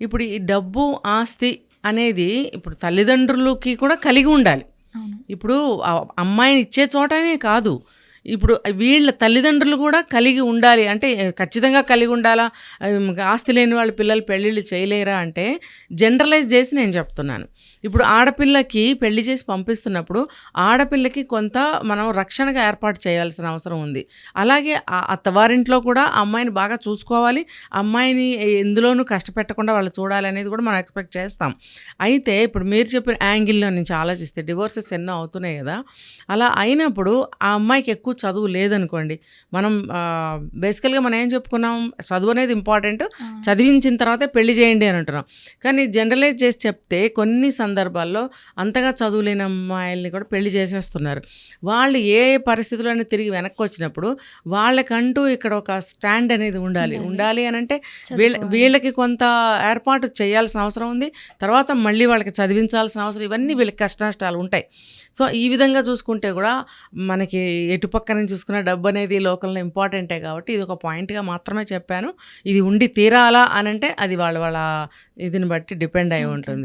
ఇప్పుడు ఈ డబ్బు ఆస్తి అనేది ఇప్పుడు తల్లిదండ్రులకి కూడా కలిగి ఉండాలి. ఇప్పుడు అమ్మాయిని ఇచ్చే చోటనే కాదు. ఇప్పుడు వీళ్ళ తల్లిదండ్రులు కూడా కలిగి ఉండాలి. అంటే ఖచ్చితంగా కలిగి ఉండాలా? ఆస్తి లేని వాళ్ళ పిల్లలు పెళ్ళిళ్ళు చేయలేరా అంటే జనరలైజ్ చేసి నేను చెప్తున్నాను. ఇప్పుడు ఆడపిల్లకి పెళ్ళి చేసి పంపిస్తున్నప్పుడు ఆడపిల్లకి కొంత మనం రక్షణగా ఏర్పాటు చేయాల్సిన అవసరం ఉంది. అలాగే అత్తవారింట్లో కూడా అమ్మాయిని బాగా చూసుకోవాలి. అమ్మాయిని ఎందులోనూ కష్టపెట్టకుండా వాళ్ళు చూడాలి అనేది కూడా మనం ఎక్స్పెక్ట్ చేస్తాం. అయితే ఇప్పుడు మీరు చెప్పిన యాంగిల్లో నుంచి ఆలోచిస్తే డివోర్సెస్ ఎన్నో అవుతున్నాయి కదా? అలా అయినప్పుడు ఆ అమ్మాయికి ఎక్కువ చదువు లేదనుకోండి. మనం బేసికల్గా మనం ఏం చెప్పుకున్నాం? చదువు అనేది ఇంపార్టెంట్. చదివించిన తర్వాతే పెళ్ళి చేయండి అని అంటున్నాం. కానీ జనరలైజ్ చేసి చెప్తే కొన్ని సందర్భాల్లో అంతగా చదువులేని అమ్మాయిల్ని కూడా పెళ్ళి చేసేస్తున్నారు. వాళ్ళు ఏ పరిస్థితుల్లోనే తిరిగి వెనక్కి వచ్చినప్పుడు వాళ్ళకంటూ ఇక్కడ ఒక స్టాండ్ అనేది ఉండాలి. ఉండాలి. అని అంటే వీళ్ళ వీళ్ళకి కొంత ఏర్పాటు చేయాల్సిన అవసరం ఉంది. తర్వాత మళ్ళీ వాళ్ళకి చదివించాల్సిన అవసరం ఇవన్నీ వీళ్ళకి కష్ట నష్టాలు ఉంటాయి. సో ఈ విధంగా చూసుకుంటే కూడా మనకి ఎటుపక్క నుంచి చూసుకున్న డబ్బు అనేది లోకల్లో ఇంపార్టెంటే కాబట్టి ఇది ఒక పాయింట్గా మాత్రమే చెప్పాను. ఇది ఉండి తీరాలా అని అంటే అది వాళ్ళ వాళ్ళ ఇదిని బట్టి డిపెండ్ అయి ఉంటుంది.